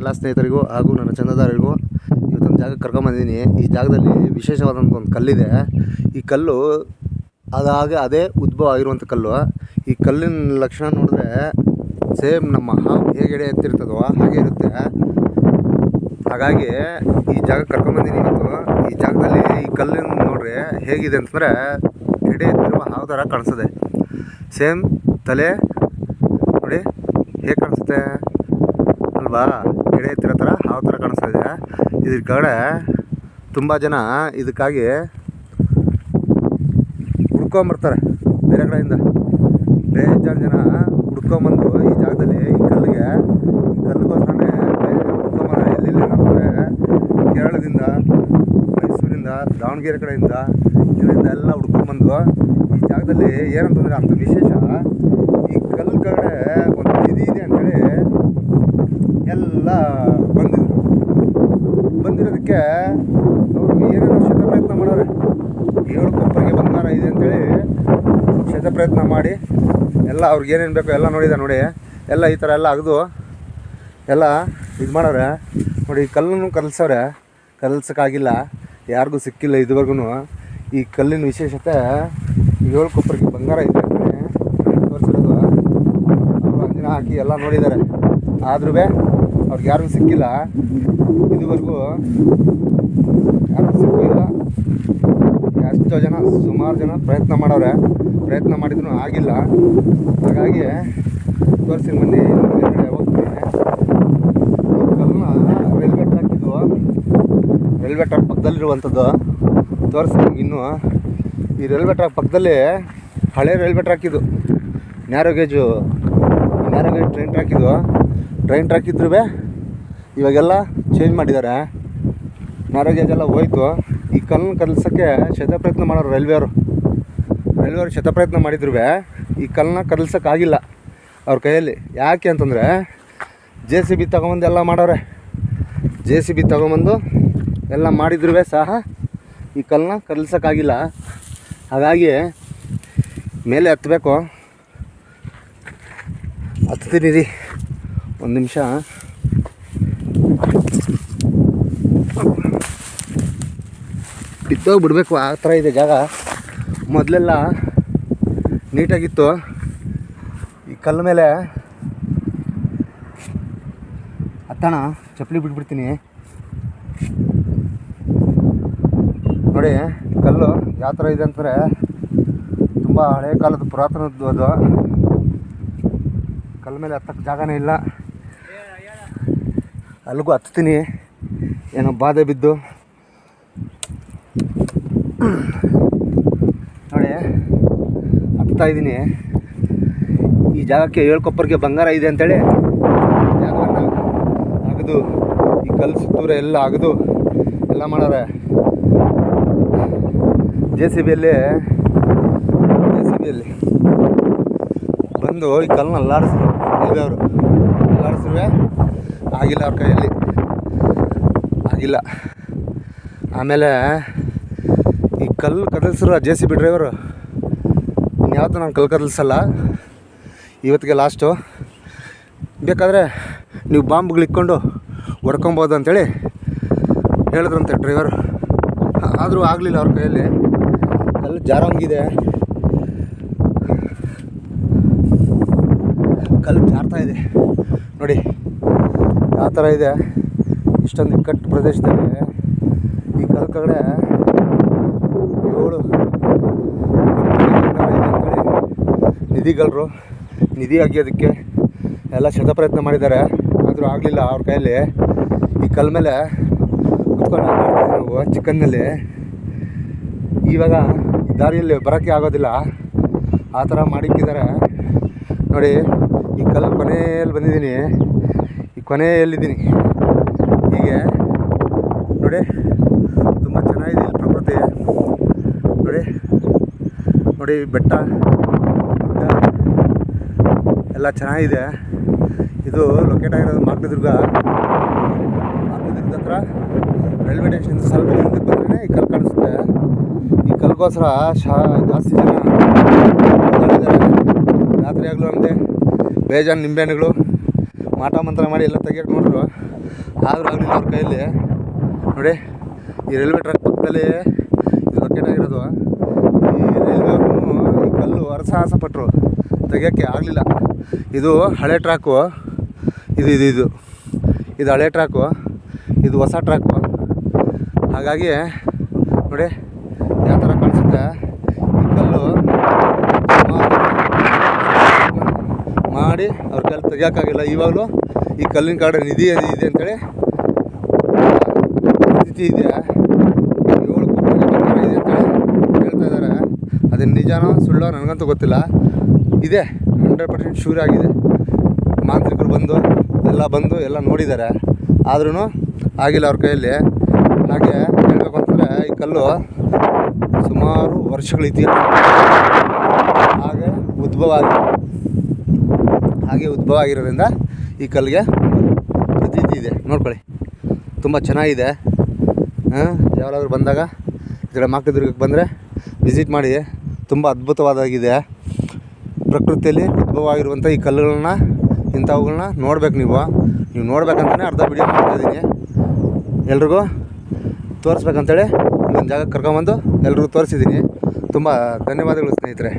ಎಲ್ಲ ಸ್ನೇಹಿತರಿಗೂ ಹಾಗೂ ನನ್ನ ಚಂದದಾರರಿಗೂ ಇವತ್ತೊಂದು ಜಾಗಕ್ಕೆ ಕರ್ಕೊಂಬಂದಿದ್ದೀನಿ ಈ ಜಾಗದಲ್ಲಿ ವಿಶೇಷವಾದಂಥ ಒಂದು ಕಲ್ಲಿದೆ. ಈ ಕಲ್ಲು ಅದಾಗ ಅದೇ ಉದ್ಭವ ಆಗಿರುವಂಥ ಕಲ್ಲು. ಈ ಕಲ್ಲಿನ ಲಕ್ಷಣ ನೋಡಿದ್ರೆ ಸೇಮ್ ನಮ್ಮ ಹಾವು ಹೇಗೆ ಎತ್ತಿರ್ತದೋ ಹಾಗೆ ಇರುತ್ತೆ. ಹಾಗಾಗಿ ಈ ಜಾಗಕ್ಕೆ ಕರ್ಕೊಂಬಂದಿದ್ದೀನಿ ಇವತ್ತು. ಈ ಜಾಗದಲ್ಲಿ ಈ ಕಲ್ಲಿನ ನೋಡ್ರಿ ಹೇಗಿದೆ ಅಂತಂದರೆ ಎಡೆ ಎತ್ತಿರುವ ಹಾವು ಥರ ಕಾಣಿಸ್ತದೆ. ಸೇಮ್ ತಲೆ ನೋಡಿ ಹೇಗೆ ಕಾಣಿಸುತ್ತೆ ಅಲ್ವಾ? ಎಡೆ ಎತ್ತಿರೋ ಥರ ಹಾವು ಥರ ಕಾಣಿಸ್ತಾ ಇದೆ. ಇದ್ರ ಕಡೆ ತುಂಬ ಜನ ಇದಕ್ಕಾಗಿ ಹುಡ್ಕೊಂಬರ್ತಾರೆ. ಬೇರೆ ಕಡೆಯಿಂದ. ಬೇಜಾರು ಜನ ಹುಡ್ಕೊಂಬಂದು ಈ ಜಾಗದಲ್ಲಿ ಈ ಕಲ್ಲಿಗೆ, ಈ ಕಲ್ಲಿಗೋಸ್ಕರನೇ ಬೇಜಾರು ಹುಡ್ಕೊಂಬಂದ್ರೆ ಎಲ್ಲಿಲ್ಲ ಅಂತಂದರೆ ಕೇರಳದಿಂದ, ಮೈಸೂರಿಂದ, ದಾವಣಗೆರೆ ಕಡೆಯಿಂದ ಇದರಿಂದ ಎಲ್ಲ ಹುಡ್ಕೊಂಬಂದು ಈ ಜಾಗದಲ್ಲಿ ಏನಂತಂದರೆ ಅಂತ ವಿಶೇಷ ಈ ಕಲ್ಲು ಕಡೆ ಒಂದು ಇದು ಇದೆ ಅಂತೇಳಿ ಎಲ್ಲ ಬಂದಿದ್ರು. ಬಂದಿರೋದಕ್ಕೆ ಅವರು ಏನೇನೋ ಶತಪ್ರಯತ್ನ ಮಾಡೋರೆ. ಏಳು ಕೊಪ್ಪರಿಗೆ ಬಂಗಾರ ಇದೆ ಅಂತೇಳಿ ಶತ ಪ್ರಯತ್ನ ಮಾಡಿ ಎಲ್ಲ ಅವ್ರಿಗೆ ಏನೇನು ಬೇಕೋ ಎಲ್ಲ ನೋಡಿದ ನೋಡಿ. ಎಲ್ಲ ಈ ಥರ ಎಲ್ಲ ಅಗದು ಎಲ್ಲ ಇದು ಮಾಡೋರೆ. ನೋಡಿ ಕಲ್ಲನ್ನು ಕಲ್ಸವ್ರೆ. ಕಲ್ಸೋಕ್ಕಾಗಿಲ್ಲ. ಯಾರಿಗೂ ಸಿಕ್ಕಿಲ್ಲ ಇದುವರೆಗೂ ಈ ಕಲ್ಲಿನ ವಿಶೇಷತೆ ಏಳು ಕೊಪ್ಪರಿಗೆ ಬಂಗಾರ ಇದೆ ತೋರಿಸಿರೋದು. ಅವರು ಹಾಕಿ ಎಲ್ಲ ನೋಡಿದ್ದಾರೆ. ಆದ್ರೂ ಅವ್ರಿಗೆ ಯಾರಿಗೂ ಸಿಕ್ಕಿಲ್ಲ. ಇದುವರೆಗೂ ಯಾರಿಗೂ ಸಿಕ್ಕಿಲ್ಲ. ಎಷ್ಟೋ ಜನ, ಸುಮಾರು ಜನ ಪ್ರಯತ್ನ ಮಾಡವ್ರೆ. ಪ್ರಯತ್ನ ಮಾಡಿದ್ರು ಆಗಿಲ್ಲ. ಹಾಗಾಗಿ ತೋರಿಸಿ ಮಂದಿ ರೈಲ್ವೆ ಟ್ರ್ಯಾಕ್ ಇದು. ರೈಲ್ವೆ ಟ್ರ್ಯಾಕ್ ಪಕ್ಕದಲ್ಲಿರುವಂಥದ್ದು. ತೋರಿಸಿ ಇನ್ನು ಇನ್ನೂ. ಈ ರೈಲ್ವೆ ಟ್ರ್ಯಾಕ್ ಪಕ್ಕದಲ್ಲಿ ಹಳೆ ರೈಲ್ವೆ ಟ್ರ್ಯಾಕ್ ಇದು. Narrow gauge, narrow gauge train track ಇದು. ಟ್ರೈನ್ ಟ್ರ್ಯಾಕ್ ಇದ್ರೂ ಇವಾಗೆಲ್ಲ ಚೇಂಜ್ ಮಾಡಿದ್ದಾರೆ. ನ್ಯಾರೋ ಹೋಯಿತು. ಈ ಕಲ್ಲನ್ನು ಕದಲ್ಸೋಕ್ಕೆ ಶತಪ್ರಯತ್ನ ಮಾಡೋರು ರೈಲ್ವೆಯವರು ರೈಲ್ವೆಯವರು ಶತಪ್ರಯತ್ನ ಮಾಡಿದ್ರು ಈ ಕಲ್ಲನ್ನ ಕದಲ್ಸೋಕ್ಕಾಗಿಲ್ಲ ಅವ್ರ ಕೈಯಲ್ಲಿ. ಯಾಕೆ ಅಂತಂದರೆ ಜೆ ಸಿ ಬಿ ತಗೊಂಬಂದು ಎಲ್ಲ ಮಾಡೋರೆ. ಜೆ ಸಿ ಬಿ ತಗೊಂಬಂದು ಎಲ್ಲ ಮಾಡಿದ್ರು ಸಹ. ಈ ಕಲ್ಲನ್ನ ಕದಲ್ಸೋಕ್ಕಾಗಿಲ್ಲ ಹಾಗಾಗಿ ಮೇಲೆ ಹತ್ತಬೇಕು ಹತ್ತೀನಿ ರೀ. ಒಂದು ನಿಮಿಷ. ಬಿದ್ದೋಗಿ ಬಿಡಬೇಕು ಆ ಥರ ಇದೆ ಜಾಗ. ಮೊದಲೆಲ್ಲ ನೀಟಾಗಿತ್ತು. ಈ ಕಲ್ಲು ಮೇಲೆ ಹತ್ತಣ, ಚಪ್ಪಲಿ ಬಿಟ್ಬಿಡ್ತೀನಿ. ನೋಡಿ, ಕಲ್ಲು ಯಾವ ಥರ ಇದೆ ಅಂತಂದರೆ ತುಂಬ ಹಳೆ ಕಾಲದ ಪುರಾತನದ್ದು ಅದು. ಕಲ್ಲು ಮೇಲೆ ಹತ್ತಕ್ಕೆ ಜಾಗನೇ ಇಲ್ಲ. ಅಲ್ಲಿಗೂ ಹತ್ತೀನಿ. ಏನೋ ಬಾಧೆ ಬಿದ್ದು. ನೋಡಿ, ಹತ್ತಾ ಇದ್ದೀನಿ. ಈ ಜಾಗಕ್ಕೆ ಹೇಳ್ಕೊಪ್ಪರಿಗೆ ಕೊಪ್ಪರಿಗೆ ಬಂಗಾರ ಇದೆ ಅಂತೇಳಿ ಜಾಗವನ್ನು ಅಗದು ಈ ಕಲ್ಲು ಸುತ್ತೂರ ಎಲ್ಲ ಅಗದು ಎಲ್ಲ ಮಾಡಾರೆ ಜೆ ಸಿ ಬಿಯಲ್ಲಿ, ಜೆ ಸಿ ಬಿಯಲ್ಲಿ ಬಂದು ಈ ಕಲ್ಲನ್ನ ಅಲ್ಲಾಡಿಸ್ರು ಅವರು? ಅಲ್ಲಾಡಿಸಿರುವೆ? ಆಗಿಲ್ಲ ಅವ್ರ ಕೈಯಲ್ಲಿ. ಆಗಿಲ್ಲ. ಆಮೇಲೆ ಈ ಕಲ್ಲು ಕದಲ್ಸಿರೋ ಜೆ ಸಿ ಬಿ ಡ್ರೈವರು ಇನ್ಯಾವತ್ತೂ ನಾನು ಕಲ್ಲು ಕದಲ್ಸಲ್ಲ. ಇವತ್ತಿಗೆ ಲಾಸ್ಟು ಬೇಕಾದರೆ ನೀವು ಬಾಂಬ್ಗಳು ಇಕ್ಕೊಂಡು ಹೊಡ್ಕೊಬೋದು ಅಂತೇಳಿ ಹೇಳಿದ್ರಂತೆ ಡ್ರೈವರು ಆದರೂ ಆಗಲಿಲ್ಲ ಅವ್ರ ಕೈಯಲ್ಲಿ. ಕಲ್ಲು ಜಾರಂಗಿದೆ. ಕಲ್ಲು ಜಾರ್ತಾ ಇದೆ. ನೋಡಿ. ಥರ ಇದೆ. ಇಷ್ಟೊಂದು ಇಕ್ಕಟ್ಟು ಪ್ರದೇಶದಲ್ಲಿ. ಈ ಕಲ್ಲು ಕಡೆ ಏಳು ನಿಧಿಗಳರು ನಿಧಿ ಅಗಿಯೋದಕ್ಕೆ ಎಲ್ಲ ಶತ ಪ್ರಯತ್ನ ಮಾಡಿದ್ದಾರೆ. ಆದರೂ ಆಗಲಿಲ್ಲ ಅವ್ರ ಕೈಯಲ್ಲಿ. ಈ ಕಲ್ ಮೇಲೆ ಕುತ್ಕೊಂಡು ನಾವು ಚಿಕ್ಕನ್ನಲ್ಲಿ. ಇವಾಗ ದಾರಿಯಲ್ಲಿ ಬರೋಕ್ಕೆ ಆಗೋದಿಲ್ಲ. ಆ ಥರ ಮಾಡಿಕ್ಕಿದ್ದಾರೆ ನೋಡಿ, ಈ ಕಲ್ಲು ಕೊನೆಯಲ್ಲಿ ಬಂದಿದ್ದೀನಿ. ಕೊನೆಯಲ್ಲಿದ್ದೀನಿ. ಹೀಗೆ, ನೋಡಿ, ತುಂಬ ಚೆನ್ನಾಗಿದೆ ಇಲ್ಲಿ ಪ್ರಕೃತಿ. ನೋಡಿ ನೋಡಿ, ಬೆಟ್ಟ, ಗುಡ್ಡ, ಎಲ್ಲ ಚೆನ್ನಾಗಿದೆ. ಇದು ಲೊಕೇಟ್ ಆಗಿರೋದು ಮಾರ್ಗದುರ್ಗ. ಮಾರ್ಗದುರ್ಗದ ಹತ್ರ ರೈಲ್ವೆ ಸ್ಟೇಷನ್ ಸ್ವಲ್ಪ ಮುಂದಕ್ಕೆ ಬಂದ್ರೆ ಈ ಕಲ್ಲು ಕಾಣಿಸುತ್ತೆ. ಈ ಕಲ್ಗೋಸ್ಕರ ಶಾ, ಜಾಸ್ತಿ ಜನ ರಾತ್ರಿ ಆಗಲೂ ಅಂದೆ ಬೇಜಾನ್ ನಿಂಬೆಹಣ್ಣುಗಳು. ಮಾಟ ಮಂತ್ರ ಮಾಡಿ ಎಲ್ಲ ತೆಗಿಯೋಕೆ ನೋಡಿದ್ರು. ಆದರೂ ಆಗಲಿಲ್ಲ ಅವ್ರ ಕೈಯಲ್ಲಿ. ನೋಡಿ, ಈ ರೈಲ್ವೆ ಟ್ರ್ಯಾಕ್ ಪಕ್ಕದಲ್ಲಿ ಇದು ಬಕೆಟ್ ಆಗಿರೋದು. ಈ ರೈಲ್ವೆ ಕಲ್ಲು ಹರಸಾಹಸ ಪಟ್ಟರು ತೆಗಿಯೋಕ್ಕೆ ಆಗಲಿಲ್ಲ. ಇದು ಹಳೆ ಟ್ರ್ಯಾಕು. ಇದು ಇದು ಇದು. ಇದು ಹಳೆ ಟ್ರ್ಯಾಕು. ಇದು ಹೊಸ ಟ್ರ್ಯಾಕು. ಹಾಗಾಗಿ, ನೋಡಿ, ಯಾವ ಥರ ಕಾಣಿಸುತ್ತೆ ಈ ಕಲ್ಲು ಸುಮಾರು ಮಾಡಿ ಅವ್ರ ಕೈಲಿ ತೆಗಿಯೋಕ್ಕಾಗಿಲ್ಲ. ಇವಾಗಲೂ ಈ ಕಲ್ಲಿನ ಕಾಡ ನಿಧಿ ಇದೆ ಅಂತೇಳಿ ಸ್ಥಿತಿ ಇದೆ. ಏಳು ಇದೆ ಅಂತೇಳಿ ಹೇಳ್ತಾ ಇದ್ದಾರೆ. ಅದೇನು ನಿಜಾನೋ ಸುಳ್ಳೋ ನನಗಂತೂ ಗೊತ್ತಿಲ್ಲ. ಇದೆ, ಹಂಡ್ರೆಡ್ ಪರ್ಸೆಂಟ್ ಶೂರ್ ಆಗಿದೆ. ಮಾಂತ್ರಿಕರು ಬಂದು, ಎಲ್ಲ ಬಂದು, ಎಲ್ಲ ನೋಡಿದ್ದಾರೆ. ಆದ್ರೂ ಆಗಿಲ್ಲ ಅವ್ರ ಕೈಯಲ್ಲಿ. ಹಾಗೆ ಹೇಳಬೇಕು ಅಂತಂದರೆ ಈ ಕಲ್ಲು ಸುಮಾರು ವರ್ಷಗಳ ಇತಿಹಾಸ. ಹಾಗೆ ಉದ್ಭವ ಆಗಿದೆ. ಹಾಗೆ ಉದ್ಭವ ಆಗಿರೋದ್ರಿಂದ ಈ ಕಲ್ಲಿಗೆ ಪ್ರತೀತಿ ಇದೆ. ನೋಡ್ಕೊಳ್ಳಿ. ತುಂಬ ಚೆನ್ನಾಗಿದೆ. ಯಾವಾಗಾದರೂ ಬಂದಾಗ ಈ ಕಡೆ ಮಾಕದುರ್ಗಕ್ಕೆ ಬಂದರೆ ವಿಸಿಟ್ ಮಾಡಿ. ತುಂಬ ಅದ್ಭುತವಾದಾಗಿದೆ. ಪ್ರಕೃತಿಯಲ್ಲಿ ಉದ್ಭವ ಆಗಿರುವಂಥ ಈ ಕಲ್ಲುಗಳನ್ನ, ಇಂಥವುಗಳನ್ನ ನೋಡ್ಬೇಕು ನೀವು. ನೀವು ನೋಡ್ಬೇಕಂತಲೇ ಅರ್ಧ ವಿಡಿಯೋ ಮಾಡ್ತಾಯಿದ್ದೀನಿ ಎಲ್ರಿಗೂ ತೋರಿಸ್ಬೇಕಂತೇಳಿ ಒಂದು ಜಾಗಕ್ಕೆ ಕರ್ಕೊಂಬಂದು ಎಲ್ರಿಗೂ ತೋರಿಸಿದ್ದೀನಿ. ತುಂಬ ಧನ್ಯವಾದಗಳು ಸ್ನೇಹಿತರೆ.